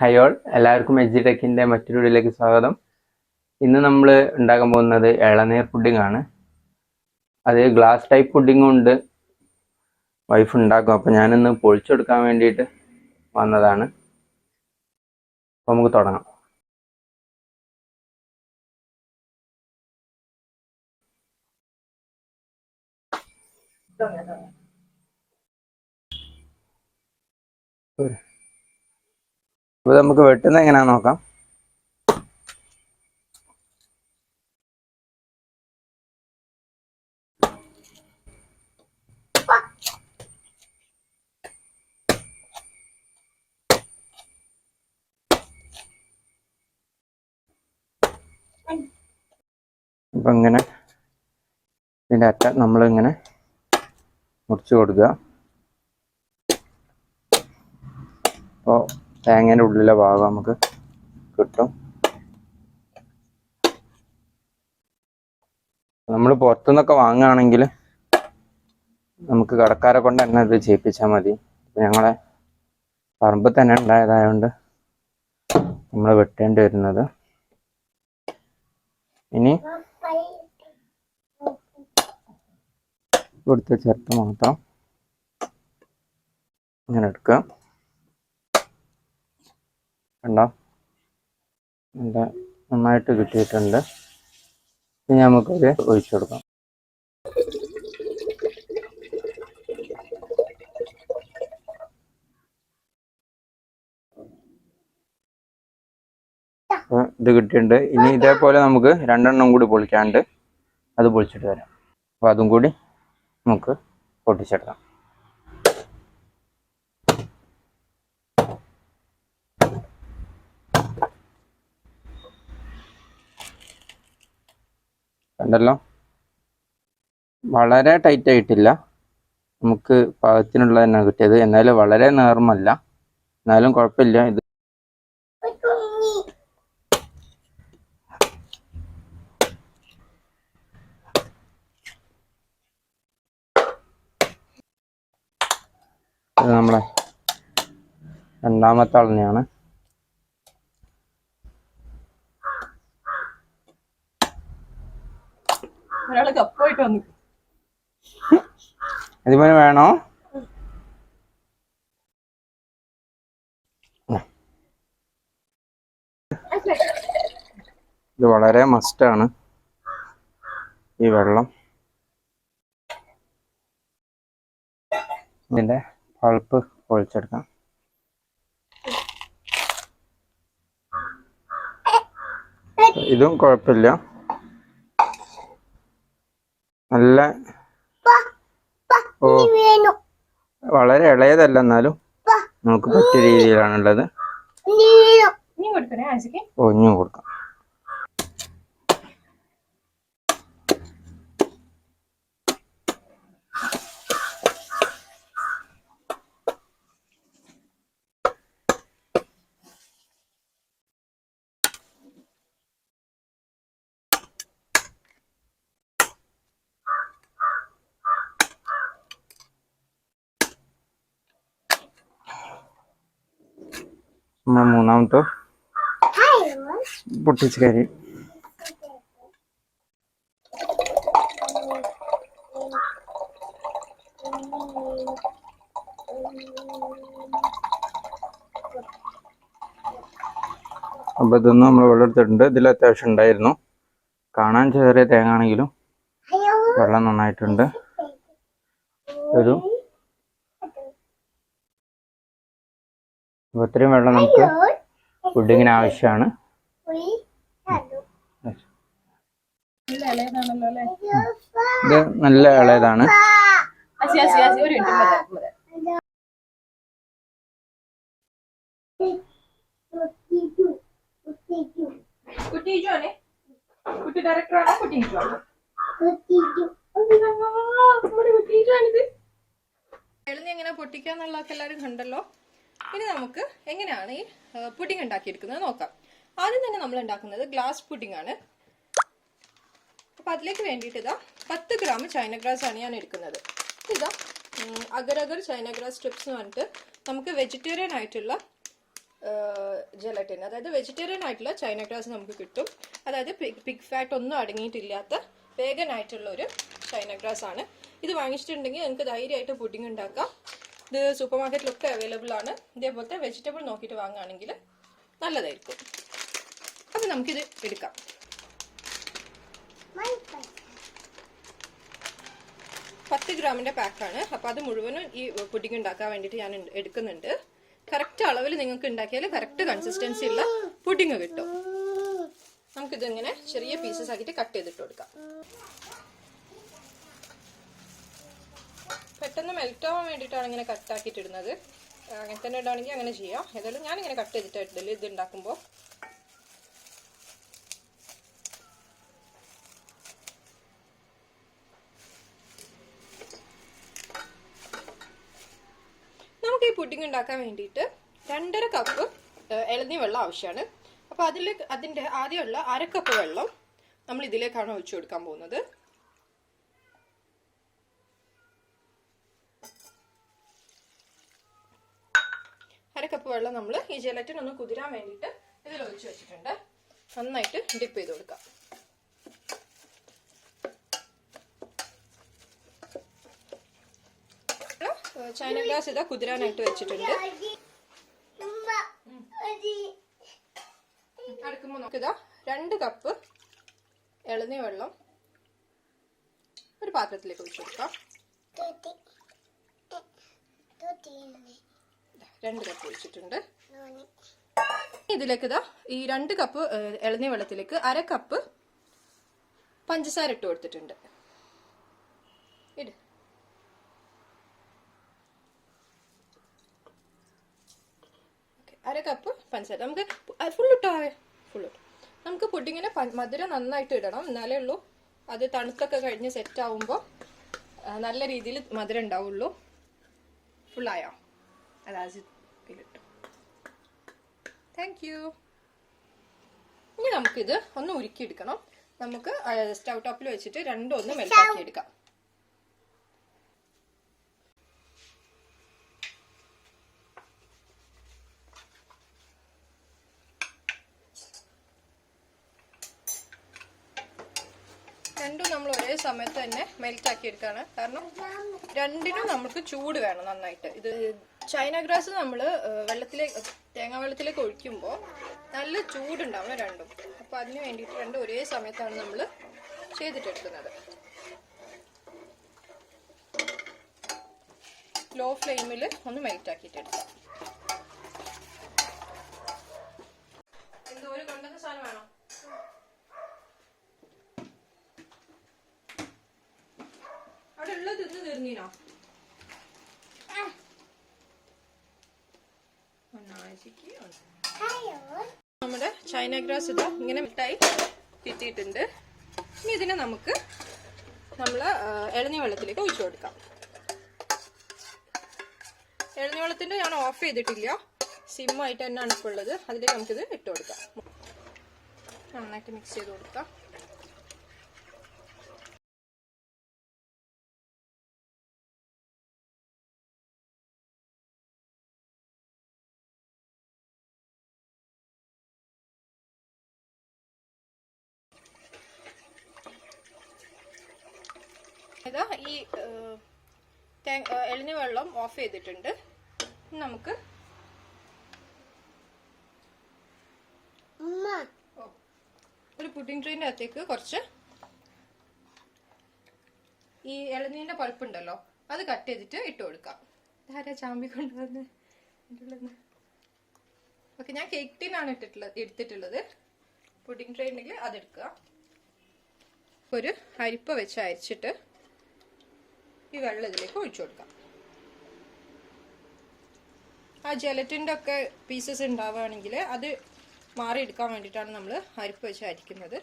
ഹയോൾ എല്ലാവർക്കും എജി ടെക്കിന്റെ മറ്റൊരു വീഡിയോയിലേക്ക് സ്വാഗതം. ഇന്ന് നമ്മൾ ഉണ്ടാക്കാൻ പോകുന്നത് ഇളനീർ പുഡിംഗ് ആണ്. അത് ഗ്ലാസ് ടൈപ്പ് പുഡിംഗും ഉണ്ട്. വൈഫ് ഉണ്ടാക്കും. അപ്പം ഞാനിന്ന് പൊളിച്ചെടുക്കാൻ വേണ്ടിയിട്ട് വന്നതാണ്. അപ്പം നമുക്ക് തുടങ്ങാം. അപ്പോൾ നമുക്ക് വെട്ടുന്നത് എങ്ങനെയാ നോക്കാം. അപ്പം ഇങ്ങനെ ഇതിന്റെ അറ്റ നമ്മളിങ്ങനെ മുറിച്ച് കൊടുക്കുക. അപ്പോൾ തേങ്ങേന്റെ ഉള്ളിലെ ഭാഗം നമുക്ക് കിട്ടും. നമ്മൾ പുറത്തുനിന്നൊക്കെ വാങ്ങുകയാണെങ്കിൽ നമുക്ക് കടക്കാരെ കൊണ്ട് തന്നെ ഇത് ചെയ്യിപ്പിച്ചാൽ മതി. ഞങ്ങളെ പറമ്പിൽ തന്നെ ഉണ്ടായതായതുകൊണ്ട് നമ്മൾ വെട്ടേണ്ടി വരുന്നത്. ഇനി ഇവിടുത്തെ ചേർത്ത് മാത്രം ഇങ്ങനെ എടുക്കുക കണ്ടോ? നല്ല നന്നായിട്ട് കിട്ടിയിട്ടുണ്ട്. ഇനി നമുക്കത് ഒഴിച്ചു കൊടുക്കാം. ഇത് കിട്ടിയിട്ടുണ്ട്. ഇനി ഇതേപോലെ നമുക്ക് രണ്ടെണ്ണം കൂടി പൊളിക്കാണ്ട് അത് പൊളിച്ചിട്ട് വരാം. അപ്പൊ അതും കൂടി നമുക്ക് പൊട്ടിച്ചെടുക്കാം. കണ്ടല്ലോ വളരെ ടൈറ്റ് ആയിട്ടില്ല. നമുക്ക് പാകത്തിനുള്ള തന്നെ കിട്ടിയത്. എന്നാലും വളരെ നേർമല്ല. എന്നാലും കുഴപ്പമില്ല. ഇത് നമ്മളെ രണ്ടാമത്തെ അളന്നെയാണ് ഒരാൾ കപ്പായിട്ട് വന്നു. അതുപോലെ വേണോ? ഇത് വളരെ മസ്റ്റാണ് ഈ വെള്ളം. ഇതിന്റെ പൾപ്പ് ഒഴിച്ചെടുക്കാം. ഇതും കുഴപ്പമില്ല. നല്ല ഓ. വളരെ ഇളയതല്ല എന്നാലും നമുക്ക് പറ്റിയ രീതിയിലാണുള്ളത്. ആശയ്ക്ക് ഒഞ്ഞും കൊടുക്കാം. മൂന്നാമത്തെ? പൊട്ടിച്ച് കരി അപ്പൊ ഇതൊന്നും നമ്മൾ വെള്ളം എടുത്തിട്ടുണ്ട്. ഇതിൽ അത്യാവശ്യം ഉണ്ടായിരുന്നു. കാണാൻ ചെറിയ തേങ്ങ ആണെങ്കിലും വെള്ളം നന്നായിട്ടുണ്ട്. ഒരു അപ്പൊ ഇത്രയും വെള്ളം നമുക്ക് ഫുഡിങ്ങിന് ആവശ്യമാണ് ഇത് നല്ല ഇളയതാണ് എങ്ങനെ പൊട്ടിക്കാന്നുള്ളതൊക്കെ എല്ലാരും കണ്ടല്ലോ ഇനി നമുക്ക് എങ്ങനെയാണ് ഈ പുഡിംഗ് ഉണ്ടാക്കിയെടുക്കുന്നത് നോക്കാം. ആദ്യം തന്നെ നമ്മൾ ഉണ്ടാക്കുന്നത് ഗ്ലാസ് പുഡിംഗ് ആണ്. അപ്പൊ അതിലേക്ക് വേണ്ടിയിട്ട് ഇതാ പത്ത് ഗ്രാം ചൈന ഗ്രാസ് ആണ് ഞാൻ എടുക്കുന്നത്. ഇതാ അഗരഗർ ചൈന ഗ്രാസ് സ്ട്രിപ്സ് എന്ന് പറഞ്ഞിട്ട് നമുക്ക് വെജിറ്റേറിയൻ ആയിട്ടുള്ള ജലട്ടിൻ അതായത് വെജിറ്റേറിയൻ ആയിട്ടുള്ള ചൈന ഗ്രാസ് നമുക്ക് കിട്ടും. അതായത് പിഗ് ഫാറ്റ് ഒന്നും അടങ്ങിയിട്ടില്ലാത്ത വേഗൻ ആയിട്ടുള്ള ഒരു ചൈന ഗ്രാസ് ആണ്. ഇത് വാങ്ങിച്ചിട്ടുണ്ടെങ്കിൽ നിങ്ങൾക്ക് ധൈര്യമായിട്ട് പുഡിംഗ് ഉണ്ടാക്കാം. ഇത് സൂപ്പർ മാർക്കറ്റിലൊക്കെ അവൈലബിൾ ആണ്. ഇതേപോലത്തെ വെജിറ്റബിൾ നോക്കിയിട്ട് വാങ്ങുകയാണെങ്കിൽ നല്ലതായിരിക്കും. അപ്പം നമുക്കിത് എടുക്കാം. പത്ത് ഗ്രാമിന്റെ പാക്കാണ് അപ്പൊ അത് മുഴുവനും ഈ പുഡിംഗ് ഉണ്ടാക്കാൻ വേണ്ടിയിട്ട് ഞാൻ എടുക്കുന്നുണ്ട്. കറക്റ്റ് അളവിൽ നിങ്ങൾക്ക് ഉണ്ടാക്കിയാൽ കറക്റ്റ് കൺസിസ്റ്റൻസി ഉള്ള പുഡിംഗ് കിട്ടും. നമുക്കിതിങ്ങനെ ചെറിയ പീസസ് ആക്കിയിട്ട് കട്ട് ചെയ്തിട്ട് കൊടുക്കാം. പെട്ടെന്ന് മെൽറ്റ് ആവാൻ വേണ്ടിയിട്ടാണ് ഇങ്ങനെ കട്ട് ഇടുന്നത് അങ്ങനെ തന്നെ ഇടുകയാണെങ്കിൽ അങ്ങനെ ചെയ്യാം. ഏതായാലും ഞാൻ ഇങ്ങനെ കട്ട് ചെയ്തിട്ട് ഇടൽ ഇത് ഉണ്ടാക്കുമ്പോൾ നമുക്ക് ഈ പുഡിംഗ് ഉണ്ടാക്കാൻ വേണ്ടിയിട്ട് രണ്ടര കപ്പ് ഇളനീ വെള്ളം ആവശ്യമാണ് അപ്പോൾ അതിൽ അതിന്റെ ആദ്യമുള്ള അര കപ്പ് വെള്ളം നമ്മൾ ഇതിലേക്കാണ് ഒഴിച്ചു കൊടുക്കാൻ പോകുന്നത്. അര കപ്പ് വെള്ളം നമ്മൾ ഈ ജലറ്റിൻ ഒന്ന് കുതിരാൻ വേണ്ടിയിട്ട് ഇതിൽ ഒഴിച്ചു വെച്ചിട്ടുണ്ട്. നന്നായിട്ട് ഡിപ്പ് ചെയ്ത് കൊടുക്കാം. ചൈന ഗ്ലാസ് ഇതാ കുതിരാനായിട്ട് വെച്ചിട്ടുണ്ട്. അടുക്കുമ്പോൾ നോക്കിതാ രണ്ട് കപ്പ് ഇളനി വെള്ളം ഒരു പാത്രത്തിലേക്ക് ഒഴിച്ചു കൊടുക്കാം. രണ്ട് കപ്പ് ഒഴിച്ചിട്ടുണ്ട്. ഇതിലേക്ക് ഇതാ ഈ രണ്ട് കപ്പ് ഇളനി വെള്ളത്തിലേക്ക് അര കപ്പ് പഞ്ചസാര ഇട്ട് കൊടുത്തിട്ടുണ്ട്. ഇട്. ഓക്കേ, അര കപ്പ് പഞ്ചസാര. നമുക്ക് ഫുൾ ഇട്ടാവേ ഫുൾ ഇട്ടു നമുക്ക് പുഡിങ്ങിന് മധുരം നന്നായിട്ട് ഇടണം. എന്നാലേ ഉള്ളൂ. അത് തണുത്തൊക്കെ കഴിഞ്ഞ് സെറ്റ് ആവുമ്പോൾ നല്ല രീതിയിൽ മധുരം ഉണ്ടാവുള്ളൂ. ഫുള്ളായോ ഇതിലിട്ടു. താങ്ക് യു ഇനി നമുക്കിത് ഒന്ന് ഉരുക്കിയെടുക്കണം. നമുക്ക് സ്റ്റൗ ടോപ്പിൽ വെച്ചിട്ട് രണ്ടും ഒന്ന് മെൽറ്റാക്കി എടുക്കാം രണ്ടും നമ്മൾ ഒരേ സമയത്ത് തന്നെ മെൽറ്റാക്കി എടുക്കുകയാണ് കാരണം രണ്ടിനും നമുക്ക് ചൂട് വേണം നന്നായിട്ട്. ഇത് ചൈന ഗ്രാസ് നമ്മൾ വെള്ളത്തിലേക്ക് തേങ്ങ വെള്ളത്തിലേക്ക് ഒഴിക്കുമ്പോൾ നല്ല ചൂടുണ്ടാവണം രണ്ടും. അപ്പോൾ അതിന് വേണ്ടിയിട്ട് രണ്ടും ഒരേ സമയത്താണ് നമ്മൾ ചെയ്തിട്ടെടുക്കുന്നത്. ലോ ഫ്ലെയിമിൽ ഒന്ന് മെൽറ്റ് ആക്കിയിട്ട് എടുക്കാം എന്തോരം കൊണ്ടുവന്ന സാധനം അവിടെ ഉള്ളത് ഇന്ന് തീർന്നീനോ ഒന്നാഴ്ചക്ക് ഒന്ന്. നമ്മുടെ ചൈന ഗ്രാസ് ഇതാ ഇങ്ങനെ മിഠായി കിട്ടിയിട്ടുണ്ട്. ഇനി ഇതിനെ നമുക്ക് നമ്മൾ ഇളനീ വെള്ളത്തിലേക്ക് ഒഴിച്ചു കൊടുക്കാം. ഇളനീ വെള്ളത്തിന്റെ ഞാൻ ഓഫ് ചെയ്തിട്ടില്ല. സിമ്മായിട്ട് തന്നെയാണ് ഇപ്പോൾ ഉള്ളത്. അതിലേക്ക് നമുക്കിത് ഇട്ട് കൊടുക്കാം. നന്നായിട്ട് മിക്സ് ചെയ്ത് കൊടുക്കാം. ഇതാ ഈ എളിഞ്ഞ വെള്ളം ഓഫ് ചെയ്തിട്ടുണ്ട്. ഇനി നമുക്ക് ഒരു പുഡിംഗ് ട്രെയിന്റെ അകത്തേക്ക് കുറച്ച് ഈ ഇളനീന്റെ പൾപ്പുണ്ടല്ലോ അത് കട്ട് ചെയ്തിട്ട് ഇട്ട് കൊടുക്കാം. ആരാ ചാമ്പി കൊണ്ടുവന്ന്? ഓക്കെ ഞാൻ കേക്ക് ടീനാണ് ഇട്ടിട്ടുള്ളത് എടുത്തിട്ടുള്ളത്. പുഡിംഗ് ഉണ്ടെങ്കിൽ അതെടുക്കുക ഒരു അരിപ്പ വെച്ച് അരിച്ചിട്ട് ഈ വെള്ളം ഇതിലേക്ക് ഒഴിച്ചു കൊടുക്കാം. ആ ജലറ്റിന്റെ ഒക്കെ പീസസ് ഉണ്ടാവുകയാണെങ്കിൽ അത് മാറിയെടുക്കാൻ വേണ്ടിയിട്ടാണ് നമ്മൾ അരിപ്പ് വെച്ച് അരിക്കുന്നത്.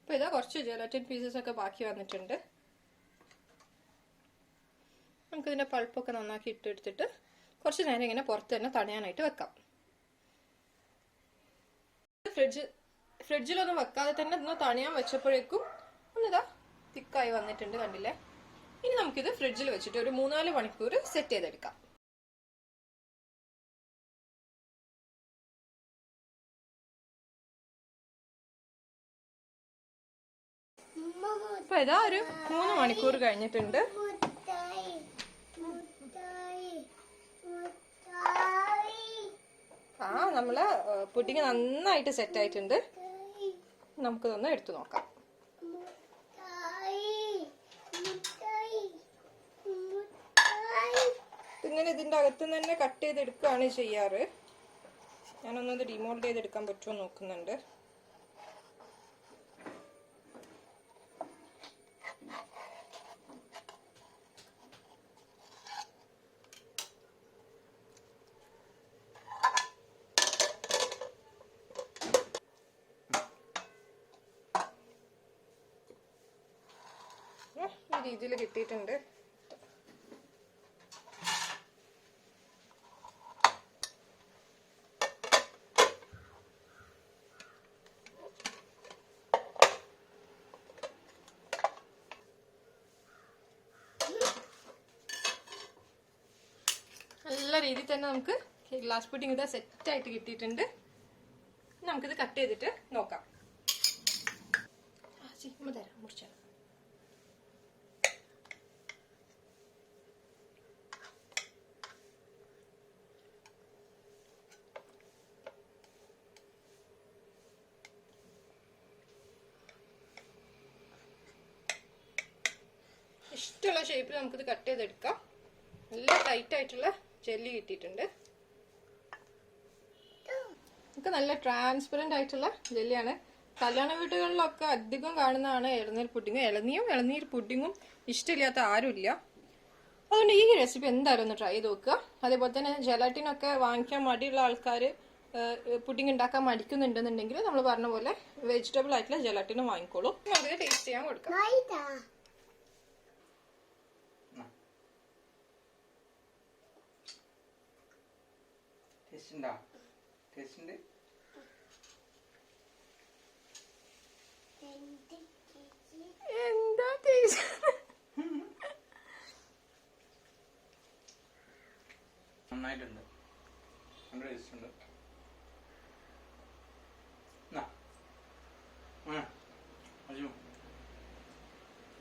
അപ്പോൾ ഇതാ കുറച്ച് ജലറ്റിൻ പീസസ് ഒക്കെ ബാക്കി വന്നിട്ടുണ്ട്. നമുക്കിതിന്റെ പൾപ്പൊക്കെ നന്നാക്കി ഇട്ടെടുത്തിട്ട് കുറച്ച് നേരം ഇങ്ങനെ പുറത്ത് തന്നെ തടയാനായിട്ട് വെക്കാം. ഫ്രിഡ്ജ് ഫ്രിഡ്ജിലൊന്നും വെക്കാതെ തന്നെ ഒന്ന് തണിയാൻ വെച്ചപ്പോഴേക്കും ഒന്നിതാ തിക്കായി വന്നിട്ടുണ്ട് കണ്ടില്ലേ? ഇനി നമുക്കിത് ഫ്രിഡ്ജിൽ വെച്ചിട്ട് ഒരു മൂന്നാൽ മണിക്കൂർ സെറ്റ് ചെയ്തെടുക്കാം. അപ്പൊ ഇതാ ഒരു മൂന്ന് മണിക്കൂർ കഴിഞ്ഞിട്ടുണ്ട്. ആ നമ്മൾ പുഡിങ് നന്നായിട്ട് സെറ്റ് ആയിട്ടുണ്ട്. നമുക്കിതൊന്ന് എടുത്തു നോക്കാം. ഇങ്ങനെ ഇതിന്റെ അകത്ത് തന്നെ കട്ട് ചെയ്തെടുക്കുകയാണ് ചെയ്യാറ്. ഞാനൊന്നത് ഡിമോൾഡ് ചെയ്തെടുക്കാൻ പറ്റുമോ നോക്കുന്നുണ്ട് ഉം, ഈ രീതിയിൽ കിട്ടിയിട്ടുണ്ട്. നല്ല രീതിയിൽ തന്നെ നമുക്ക് ഗ്ലാസ് പുഡിംഗ് ഇതാ സെറ്റ് ആയിട്ട് കിട്ടിയിട്ടുണ്ട്. നമുക്കിത് കട്ട് ചെയ്തിട്ട് നോക്കാം. ആ, തരാം മുറിച്ചാൽ ഇഷ്ടമുള്ള ഷേപ്പിൽ നമുക്കിത് കട്ട് ചെയ്തെടുക്കാം. നല്ല ടൈറ്റ് ആയിട്ടുള്ള ജെല്ലി കിട്ടിയിട്ടുണ്ട്. നമുക്ക് നല്ല ട്രാൻസ്പെറന്റ് ആയിട്ടുള്ള ജെല്ലിയാണ് കല്യാണ വീടുകളിലൊക്കെ അധികം കാണുന്നതാണ് ഇളനീർ പുഡിങ്. ഇളനീരും ഇളനീർ പുഡിങ്ങും ഇഷ്ടമില്ലാത്ത ആരുമില്ല. അതുകൊണ്ട് ഈ റെസിപ്പി എന്തായാലും ഒന്ന് ട്രൈ ചെയ്ത് നോക്കുക. അതേപോലെ തന്നെ ജലാട്ടിനൊക്കെ വാങ്ങിക്കാൻ മടിയുള്ള ആൾക്കാർ പുഡിങ് ഉണ്ടാക്കാൻ മടിക്കുന്നുണ്ടെന്നുണ്ടെങ്കിൽ നമ്മൾ പറഞ്ഞ പോലെ വെജിറ്റബിൾ ആയിട്ടുള്ള ജലാട്ടിനും വാങ്ങിക്കോളൂ. നമുക്ക് ടേസ്റ്റ് ചെയ്യാൻ കൊടുക്കാം. ടേസ്റ്റ് ഉണ്ടോ ടേസ്റ്റ് ഉണ്ട് എന്താ ടേസ്റ്റ് നന്നായിട്ടുണ്ട്. നല്ല ടേസ്റ്റ് ഉണ്ട്.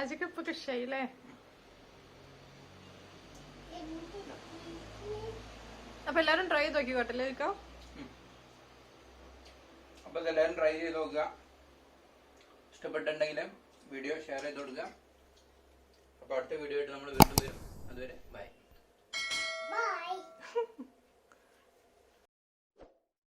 അജിക്ക് ഇപ്പൊ കൃഷിയായില്ലേ? അപ്പൊ എല്ലാരും ട്രൈ ചെയ്ത് നോക്കി കേട്ടല്ലേ ഇരിക്കാം അപ്പോൾ ഇതെല്ലാവരും ട്രൈ ചെയ്ത് നോക്കുക. ഇഷ്ടപ്പെട്ടിട്ടുണ്ടെങ്കിൽ വീഡിയോ ഷെയർ ചെയ്ത് കൊടുക്കുക. അപ്പോൾ അടുത്ത വീഡിയോ ആയിട്ട് നമ്മൾ വീണ്ടും വരും.